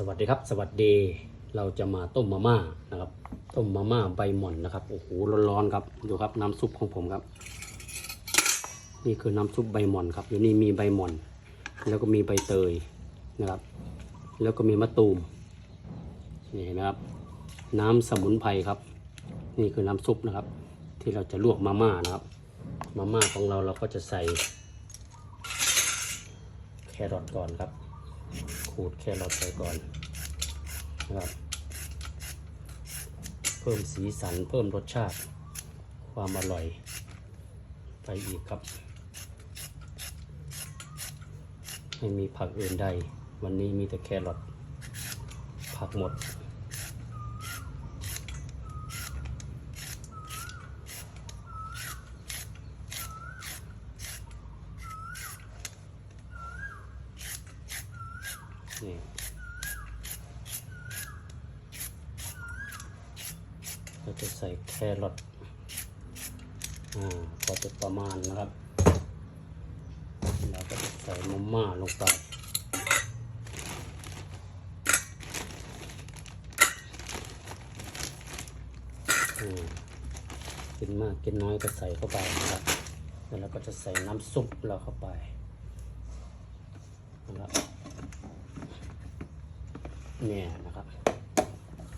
สวัสดีครับ สวัสดีเราจะมาต้มมาม่านะครับ ต้มมาม่าใบหม่อนนะครับโอ้โหร้อนๆครับดูครับน้ำซุปของผมครับ นี่คือน้ำซุปใบหม่อนครับอยู่นี่มีใบหม่อน แล้วก็มีใบเตยนะครับ แล้วก็มีมะตูมนี่เห็นไหมครับ น้ำสมุนไพรครับ นี่คือน้ำซุปนะครับ ที่เราจะลวกมาม่านะครับ มาม่าของเราเราก็จะใส่แครอทก่อนครับ ขูดแครอทไปก่อนนะครับ เพิ่มสีสันเพิ่มรสชาติ ความอร่อย ไปอีกครับ ไม่มีผักอื่นใด วันนี้มีแต่แครอทผักหมด นี่เราจะใส่แครอทอ่าพอจะประมาณนะครับเราก็จะใส่มาม่าลงไปอืมกินมากกินน้อยก็ใส่เข้าไปนะครับ แล้วเราก็จะใส่น้ำซุปเราเข้าไปนะครับ เนี่ยนะครับ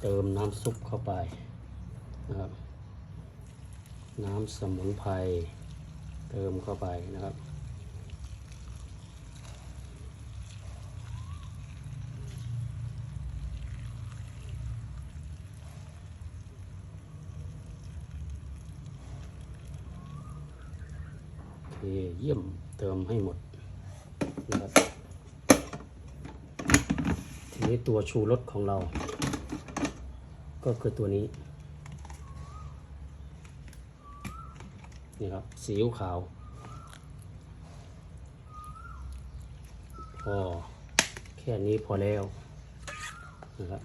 เติมน้ำซุปเข้าไปนะครับ น้ำสมุนไพรเติมเข้าไปนะครับเยี่ยมเติมให้หมดนะครับ นี้ตัวชูรสของเรา ก็คือตัวนี้ นี่ครับซีอิ๊วขาวพอแค่นี้พอแล้วนะครับ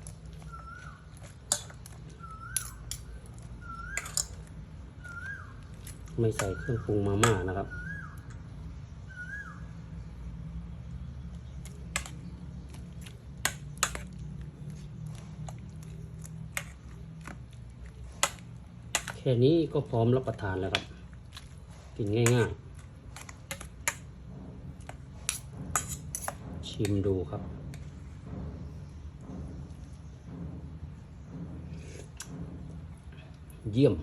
ไม่ใส่เครื่องปรุงมาม่านะครับ ค่นี้ก็พร้อมรับประทานแล้วครับ กินง่ายๆ ชิมดูครับ เยี่ยม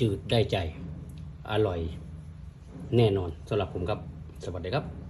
จืดได้ใจ อร่อยแน่นอนสำหรับผมครับ สวัสดีครับ